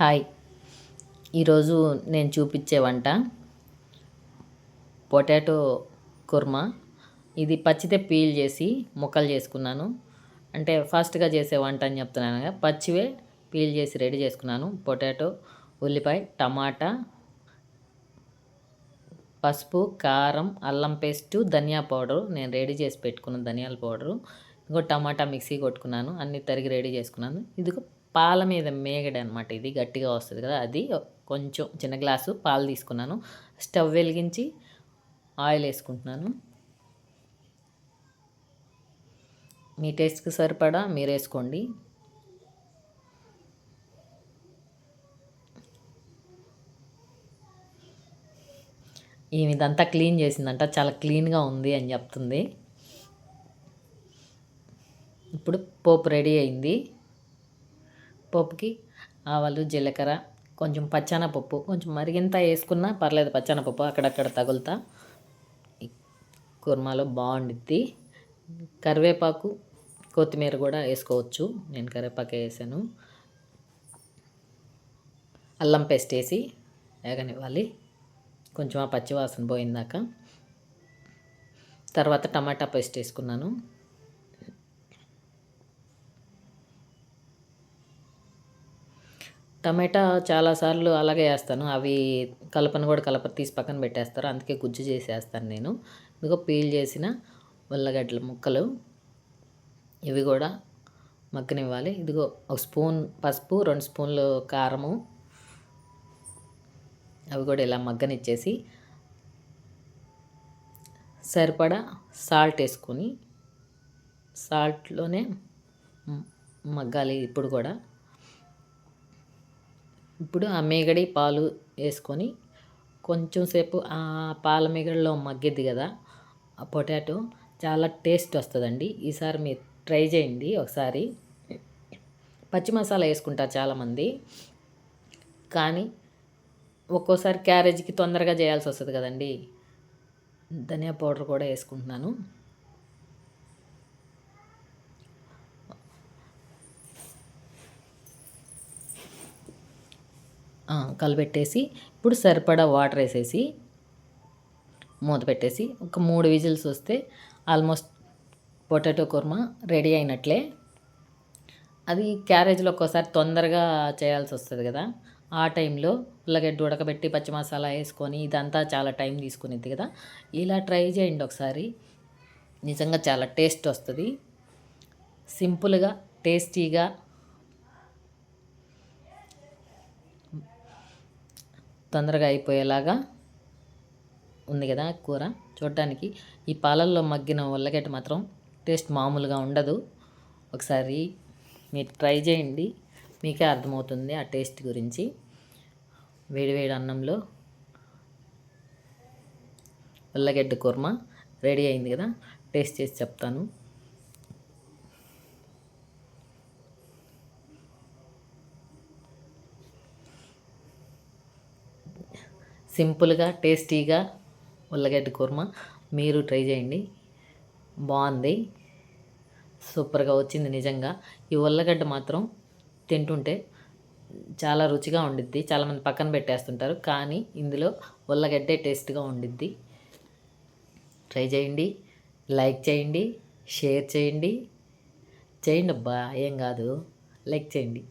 Hi. ఈరోజు నేను చూపించే వంట పొటాటో కుర్మా. ఇది పచ్చితే పీల్ చేసి ముక్కలు చేసుకున్నాను. అంటే ఫాస్ట్గా చేసే వంట అని చెప్తున్నాను కదా పచ్చివే పీల్ చేసి రెడీ చేసుకున్నాను. పొటాటో ఉల్లిపాయ టమాటా పసుపు కారం అల్లం పేస్టు ధనియా పౌడరు. నేను రెడీ చేసి పెట్టుకున్న ధనియాల పౌడరు. ఇంకో టమాటా మిక్సీ కొట్టుకున్నాను. అన్నీ తరిగి రెడీ చేసుకున్నాను. ఇదిగో పాల మీద మేగడ అనమాట ఇది గట్టిగా వస్తుంది కదా అది కొంచెం చిన్న గ్లాసు పాలు తీసుకున్నాను. స్టవ్ వెలిగించి ఆయిల్ వేసుకుంటున్నాను. మీ టేస్ట్కి సరిపడా మీరు వేసుకోండి. ఈమె ఇదంతా క్లీన్ చేసిందంట చాలా క్లీన్గా ఉంది అని చెప్తుంది. ఇప్పుడు పోపు రెడీ అయింది. పప్పుకి ఆవాలు జీలకర్ర కొంచెం పచ్చెనపప్పు. కొంచెం మరిగింత వేసుకున్నా పర్లేదు పచ్చెనపప్పు అక్కడక్కడ తగులుతా. కుర్మాలో బాగుండిద్ది. కరివేపాకు కొత్తిమీర కూడా వేసుకోవచ్చు. నేను కరివేపాకు వేసాను. అల్లం పేస్ట్ వేసి వేగనివ్వాలి. కొంచెం ఆ పచ్చివాసన పోయిందాక. తర్వాత టమాటా పేస్ట్ వేసుకున్నాను. టమాటా చాలాసార్లు అలాగే వేస్తాను. అవి కలపను కూడా కలప తీసి పక్కన పెట్టేస్తారు. అందుకే గుజ్జు చేసేస్తాను నేను. ఇదిగో పీల్ చేసిన ఉల్లగడ్డల ముక్కలు. ఇవి కూడా మగ్గనివ్వాలి. ఇదిగో ఒక స్పూన్ పసుపు రెండు స్పూన్లు కారము. అవి కూడా ఇలా మగ్గనిచ్చేసి సరిపడా సాల్ట్ వేసుకొని సాల్ట్లోనే మగ్గాలి ఇప్పుడు కూడా. ఇప్పుడు ఆ మేగడి పాలు వేసుకొని కొంచెం సేపు ఆ పాల మేగడిలో మగ్గిద్ది కదా ఆ పొటాటో చాలా టేస్ట్ వస్తుందండి. ఈసారి మీరు ట్రై చేయండి ఒకసారి. పచ్చి మసాలా వేసుకుంటారు చాలామంది. కానీ ఒక్కోసారి క్యారేజ్కి తొందరగా చేయాల్సి వస్తుంది కదండి. ధనియా పౌడర్ కూడా వేసుకుంటున్నాను. కలిపెట్టేసి ఇప్పుడు సరిపడా వాటర్ వేసేసి మూత పెట్టేసి ఒక మూడు విజిల్స్ వస్తే ఆల్మోస్ట్ పొటాటో కుర్మా రెడీ అయినట్లే. అది క్యారేజ్లో ఒక్కోసారి తొందరగా చేయాల్సి వస్తుంది కదా. ఆ టైంలో ఉల్లగడ్డ ఉడకబెట్టి పచ్చి మసాలా వేసుకొని ఇదంతా చాలా టైం తీసుకునేది కదా. ఇలా ట్రై చేయండి ఒకసారి. నిజంగా చాలా టేస్ట్ వస్తుంది. సింపుల్గా టేస్టీగా తొందరగా అయిపోయేలాగా ఉంది కదా కూర. చూడటానికి ఈ పాలల్లో మగ్గిన ఉల్లగడ్డ మాత్రం టేస్ట్ మామూలుగా ఉండదు. ఒకసారి మీరు ట్రై చేయండి. మీకే అర్థమవుతుంది ఆ టేస్ట్ గురించి. వేడివేడి అన్నంలో ఉల్లగడ్డ కూర్మ రెడీ అయింది కదా. టేస్ట్ చేసి చెప్తాను. సింపుల్గా టేస్టీగా ఉల్లగడ్డ కుర్మ మీరు ట్రై చేయండి. బాగుంది. సూపర్గా వచ్చింది నిజంగా. ఈ ఉల్లగడ్డ మాత్రం తింటుంటే చాలా రుచిగా ఉండిద్ది. చాలామంది పక్కన పెట్టేస్తుంటారు. కానీ ఇందులో ఉల్లగడ్డే టేస్ట్గా ఉండిద్ది. ట్రై చేయండి. లైక్ చేయండి. షేర్ చేయండి. చేయండి అబ్బా ఏం కాదు. లైక్ చేయండి.